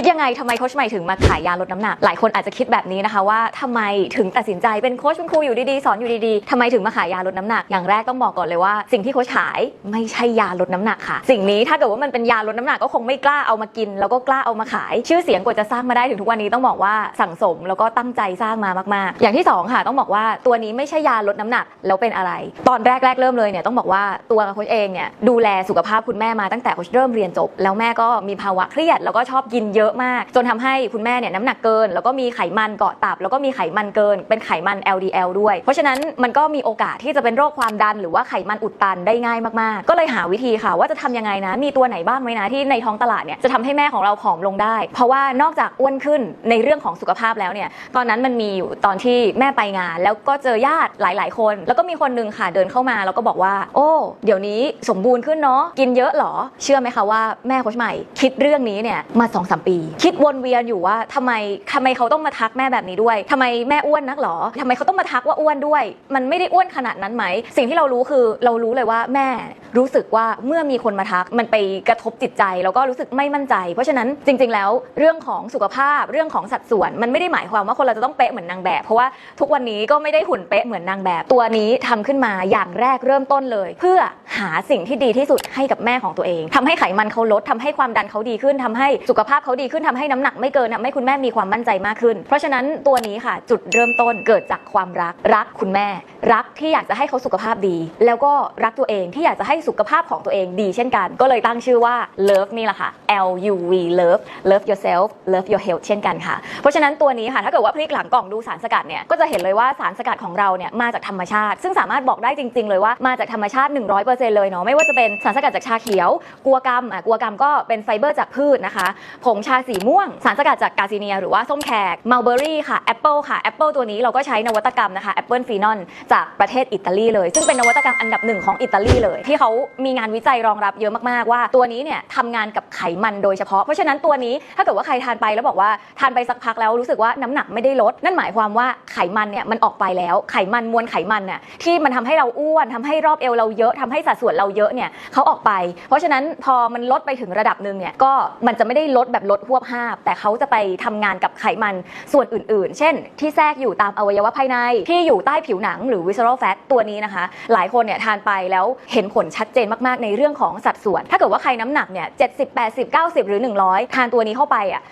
คิดยังไงทำไมโค้ชใหม่ถึงมาขายยาลดน้ำหนัก หลายคนอาจจะคิดแบบนี้นะคะว่าทำไมถึงตัดสินใจเป็นโค้ชเป็นครูอยู่ดีๆ สอนอยู่ดีๆทำไมถึงมาขายยาลดน้ำหนัก อย่างแรกต้องบอกก่อนเลยว่า สิ่งที่โค้ชขายไม่ใช่ยาลดน้ำหนักค่ะ สิ่งนี้ถ้าเกิดว่ามันเป็นยาลดน้ำหนักก็คงไม่กล้าเอามากิน แล้วก็กล้าเอามาขาย ชื่อเสียงกว่าจะสร้างมาได้ถึงทุกวันนี้ต้องบอกว่าสั่งสมแล้วก็ตั้งใจสร้างมามากๆ อย่างที่สองค่ะ ต้องบอกว่าตัวนี้ไม่ใช่ยาลดน้ำหนักแล้วเป็นอะไร ตอนแรกแรกๆเริ่มเลยเนี่ยต้องบอกว่าตัวโค้ชเองเนี่ยดูแลสุขภาพคุณแม่มาตั้งแต่โค้ชเริ่มเรียนจบ แล้วแม่ก็มีภาวะเครียดแล้วก็ชอบกินเยอะมาก จนทำให้คุณแม่เนี่ยน้ำหนักเกิน แล้วก็มีไขมันเกาะตับ แล้วก็มีไขมันเกิน เป็นไขมัน LDL ด้วย เพราะฉะนั้นมันก็มีโอกาสที่จะเป็นโรคความดัน หรือว่าไขมันอุดตันได้ง่ายมากๆ ก็เลยหาวิธีค่ะ ว่าจะทำยังไงนะ มีตัวไหนบ้างไหมนะที่ในท้องตลาดเนี่ยจะทำให้แม่ของเราผอมลงได้ เพราะว่านอกจากอ้วนขึ้นในเรื่องของสุขภาพแล้วเนี่ยตอนนั้นมันมีอยู่ตอนที่แม่ไปงาน แล้วก็เจอญาติหลาย ๆ คน แล้วก็มีคนนึงค่ะเดินเข้ามาแล้วก็บอกว่า โอ้เดี๋ยวนี้สมบูรณ์ขึ้นเนาะกินเยอะหรอ เชื่อไหมคะว่าแม่โคชใหม่คิดเรื่องนี้เนี่ยมา2อี คิดวนเวียนอยู่ว่าทำไมทำไมเขาต้องมาทักแม่แบบนี้ด้วยทำไมแม่อ้วนนักหรอทำไมเขาต้องมาทักว่าอ้วนด้วย มันไม่ได้อ้วนขนาดนั้นไหม สิ่งที่เรารู้คือเรารู้เลยว่าแม่รู้สึกว่าเมื่อมีคนมาทักมันไปกระทบจิตใจ แล้วก็รู้สึกไม่มั่นใจ เพราะฉะนั้นจริง ๆ แล้วเรื่องของสุขภาพเรื่องของสัดส่วน มันไม่ได้หมายความว่าคนเราจะต้องเป๊ะเหมือนนางแบบ เพราะว่าทุกวันนี้ก็ไม่ได้หุ่นเป๊ะเหมือนนางแบบ ตัวนี้ทำขึ้นมาอย่างแรกเริ่มต้นเลย เพื่อหาสิ่งที่ดีที่สุดให้กับแม่ของตัวเองทำให้ไขมันเขาลดทำให้ความดันเขาดีขึ้นทำให้สุขภาพเขาดีขึ้นทำให้น้ำหนักไม่เกินทำให้คุณแม่มีความมั่นใจมากขึ้น เพราะฉะนั้นตัวนี้ค่ะ จุดเริ่มต้นเกิดจากความรักรักคุณแม่ รักที่อยากจะให้เขาสุขภาพดี แล้วก็รักตัวเองที่อยากจะให้สุขภาพของตัวเองดีเช่นกัน ก็เลยตั้งชื่อว่า love นี่แหละค่ะ L U V love love yourself love your health เช่นกันค่ะ เพราะฉะนั้นตัวนี้ค่ะถ้าเกิดว่าพลิกหลังกล่องดูสารสกัดเนี่ยก็จะเห็นเลยว่าสารสกัดของเราเนี่ยมาจากธรรมชาติ ซึ่งสามารถบอกได้จริง ๆ เลยว่ามาจากธรรมชาติ 100%เลยเนาะไม่ว่าจะเป็นสารสกัดจากชาเขียว กัวกรรมอะกัวกรรมก็เป็นไฟเบอร์จากพืชนะคะผงชาสีม่วง สารสกัดจากกาซิเนีย หรือว่าส้มแขกมัลเบอรี่ค่ะแอปเปิลค่ะแอปเปิลตัวนี้เราก็ใช้นวัตกรรมนะคะแอปเปิลฟีนอลจากประเทศอิตาลีเลย ซึ่งเป็นนวัตกรรมอันดับหนึ่งของอิตาลีเลย ที่เขามีงานวิจัยรองรับเยอะมากๆว่า ตัวนี้เนี่ยทำงานกับไขมันโดยเฉพาะ เพราะฉะนั้นตัวนี้ถ้าเกิดว่าใครทานไปแล้วบอกว่าทานไปสักพักแล้วรู้สึกว่าน้ำหนักไม่ได้ลด นั่นหมายความว่าไขมันเนี่ยมันออกไปแล้วไขมันมวลไขมันเนี่ยที่มันทำให้เราอ้วนทำให้รอบเอวเราเยอะทำให้สัดส่วนเราเยอะเนี่ยเขาออกไป เพราะฉะนั้นพอมันลดไปถึงระดับหนึ่งเนี่ยก็มันจะไม่ได้ลดแบบลดหวบห้าบแต่เขาจะไปทำงานกับไขมันส่วนอื่นๆ เช่น ที่แทรกอยู่ตามอวัยวะภายใน ที่อยู่ใต้ผิวหนังหรือ visceral fat ตัวนี้นะคะ หลายคนเนี่ยทานไปแล้วเห็นผลชัดเจนมากๆ ในเรื่องของสัดส่วน ถ้าเกิดว่าใครน้ำหนักเนี่ย70 80 90หรือ 100 ทานตัวนี้เข้าไปอะ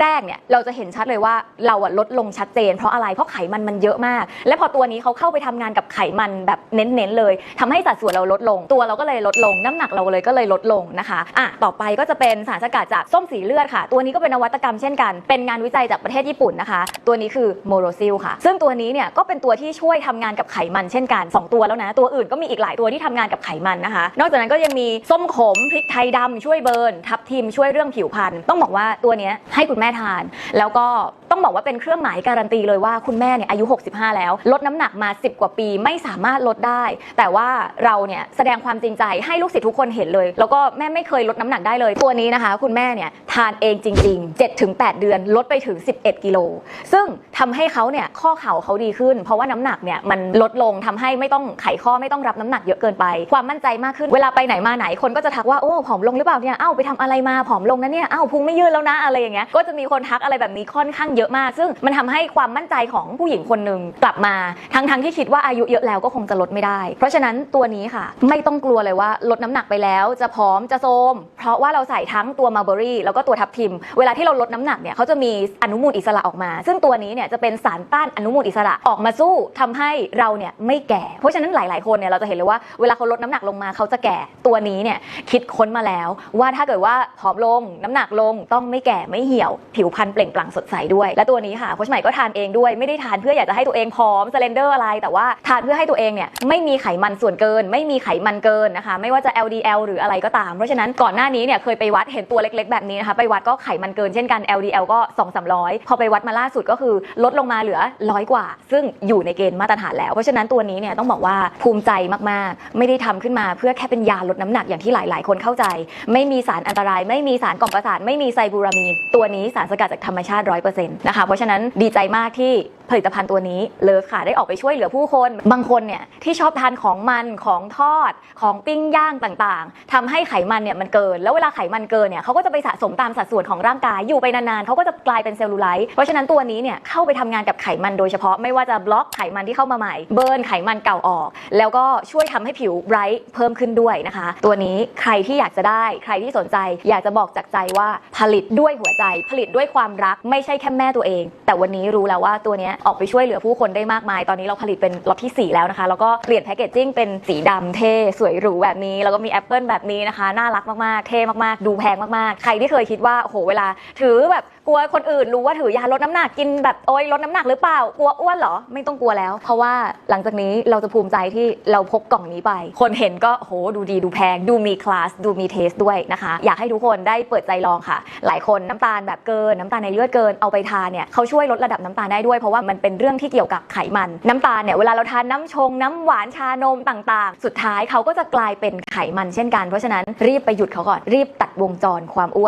แรกๆเนี่ยเราจะเห็นชัดเลยว่าเราอะลดลงชัดเจน เพราะอะไรเพราะไขมันมันเยอะมาก และพอตัวนี้เขาเข้าไปทำงานกับไขมันแบบเน้นๆเลยทำให้สัดส่วนเราลดลง ตัวเราก็เลยลดลงน้ำหนักเราเลยก็เลยลดลงนะคะอะต่อไปก็จะเป็นสารสกัดจากส้มสีเลือดค่ะตัวนี้ก็เป็นนวัตกรรมเช่นกัน เป็นงานวิจัยจากประเทศญี่ปุ่นนะคะ ตัวนี้คือโมโรซิลค่ะ ซึ่งตัวนี้เนี่ยก็เป็นตัวที่ช่วยทำงานกับไขมันเช่นกัน 2 ตัวแล้วนะ ตัวอื่นก็มีอีกหลายตัวที่ทำงานกับไขมันนะคะ นอกจากนั้นก็ยังมีส้มขมพริกไทยดำช่วยเบิร์นทับทิมช่วยเรื่องผิวพรรณต้องบอกว่าตัวนี้ให้คุณแม่ทาน แล้วก็ต้องบอกว่าเป็นเครื่องหมายการันตีเลยว่าคุณแม่เนี่ยอายุ 65 แล้ว ลดน้ำหนักมา 10 กว่าปีไม่สามารถลดได้ แต่ว่าเราเนี่ยแสดงความจริงใจให้ลูกศิษย์ทุกคนเห็นเลย แล้วก็แม่ไม่เคยลดน้ำหนักได้เลย ตัวนี้นะคะ คุณแม่เนี่ยทานเองจริง ๆ 7-8 เดือนลดไปถึง 11 กิโล ซึ่งทำให้เขาเนี่ยข้อเข่าเขาดีขึ้น เพราะว่าน้ำหนักเนี่ยมันลดลงทำให้ไม่ต้องไขข้อไม่ต้องรับน้ำหนักเยอะเกินไป ความมั่นใจมากขึ้น เวลาไปไหนมาไหนคนก็จะทักว่าโอ้ผอมลงหรือเปล่าเนี่ยเอ้าไปทำอะไรมาผอมลงนะเนี่ยเอ้าพุงไม่ยืดแล้วนะอะไรอย่างเงี้ยก็จะมีคนทักอะไรแบบนี้ค่อนข้างเยอะมาก ซึ่งมันทำให้ความมั่นใจของผู้หญิงคนหนึ่งกลับมาทั้งๆที่คิดว่าอายุเยอะแล้วก็คงจะลดไม่ได้ เพราะฉะนั้นตัวนี้ค่ะ ไม่ต้องกลัวเลยว่าลดน้ำหนักไปแล้ว จะผอมจะโทมเพราะว่าเราใส่ทั้งตัวมาเบอรี่แล้วก็ตัวทับทิม เวลาที่เราลดน้ำหนักเนี่ยเขาจะมีอนุมูลอิสระออกมา ซึ่งตัวนี้เนี่ยจะเป็นสารต้านอนุมูลอิสระออกมาสู้ทำให้เราเนี่ยไม่แก่ เพราะฉะนั้นหลาย ๆคนเนี่ยเราจะเห็นเลยว่าเวลาเขาลดน้ำหนักลงมาเขาจะแก่ตัวนี้เนี่ยคิดค้นมาแล้ว ว่าถ้าเกิดว่าผอมลงน้ำหนักลงต้องไม่แก่ไม่เหี่ยว ผิวพรรณเปล่งปลั่งสดใสด้วยและตัวนี้ค่ะโค้ชใหม่ก็ทานเองด้วยไม่ได้ทานเพื่ออยากจะให้ตัวเองผอมสเลนเดอร์อะไร แต่ว่าทานเพื่อให้ตัวเองเนี่ยไม่มีไขมันส่วนเกิน ไม่มีไขมันเกินนะคะ ไม่ว่าจะ LDL หรืออะไรก็ตาม เพราะฉะนั้นก่อนหน้านี้เนี่ยเคยไปวัดเห็นตัวเล็กๆ แบบนี้นะคะไปวัดก็ไขมันเกินเช่นกัน LDL ก็ 2 3 0 0 พอไปวัดมาล่าสุดก็คือลดลงมาเหลือร้อยกว่า ซึ่งอยู่ในเกณฑ์มาตรฐานแล้ว เพราะฉะนั้นตัวนี้เนี่ยต้องบอกว่าภูมิใจมากๆ ไม่ได้ทำขึ้นมาเพื่อแค่เป็นยาลดน้ำหนักอย่างที่หลาย ๆ คนเข้าใจ ไม่มีสารอันตราย ไม่มีสารกล่อมประสาทไม่มีไซบูรามีนตัวนี้สารสกัดจากธรรมชาติ100%นนะคะ เพราะฉะนั้นดีใจมากที่ผลิตภัณฑ์ตัวนี้เลิฟค่ะได้ออกไปช่วยเหลือผู้คน บางคนเนี่ยที่ชอบทานของมันของทอดของปิ้งย่างต่างๆทำให้ไขมันเนี่ยมันเกิน แล้วเวลาไขมันเกินเนี่ยเขาก็จะไปสะสมตามสัดส่วนของร่างกายอยู่ไปนานๆเขาก็จะกลายเป็นเซลลูไลท์เพราะฉะนั้นตัวนี้เนี่ยเข้าไปทำงานกับไขมันโดยเฉพาะไม่ว่าจะบล็อกไขมันที่เข้ามาใหม่เบิร์นไขมันเก่าออก แล้วก็ช่วยทำให้ผิวไบรท์เพิ่มขึ้นด้วยนะคะ ตัวนี้ใครที่อยากจะได้ใครที่สนใจ อยากจะบอกจากใจว่าผลิตด้วยหัวใจ ผลิตด้วยความรักไม่ใช่แค่แม่ตัวเอง แต่วันนี้รู้แล้วว่าตัวเนี้ยออกไปช่วยเหลือผู้คนได้มากมาย ตอนนี้เราผลิตเป็นล็อตที่ 4 แล้วนะคะ แล้วก็เปลี่ยนแพคเกจจิ้งเป็นสีดำเท่สวยหรูแบบนี้ แล้วก็มีแอปเปิลแบบนี้นะคะ น่ารักมากๆ เท่มากๆ ดูแพงมากๆ ใครที่เคยคิดว่าโอ้โหเวลาถือแบบ กลัวคนอื่นรู้ว่าถือยาลดน้ำหนักกินแบบโอ๊ยลดน้ำหนักหรือเปล่ากลัวอ้วนเหรอไม่ต้องกลัวแล้ว เพราะว่าหลังจากนี้เราจะภูมิใจที่เราพกกล่องนี้ไป คนเห็นก็โหดูดีดูแพง ดูมีคลาสดูมีเทสด้วยนะคะ อยากให้ทุกคนได้เปิดใจลองค่ะ หลายคนน้ำตาลแบบเกินน้ำตาลในเลือดเกินเอาไปทานเนี่ยเขาช่วยลดระดับน้ำตาลได้ด้วยเพราะว่ามันเป็นเรื่องที่เกี่ยวกับไขมัน น้ำตาลเนี่ยเวลาเราทานน้ำชงน้ำหวานชานมต่างๆ สุดท้ายเขาก็จะกลายเป็นไขมันเช่นกันเพราะฉะนั้นรีบไปหยุดเขาก่อนรีบตัดวงจรความอ้วน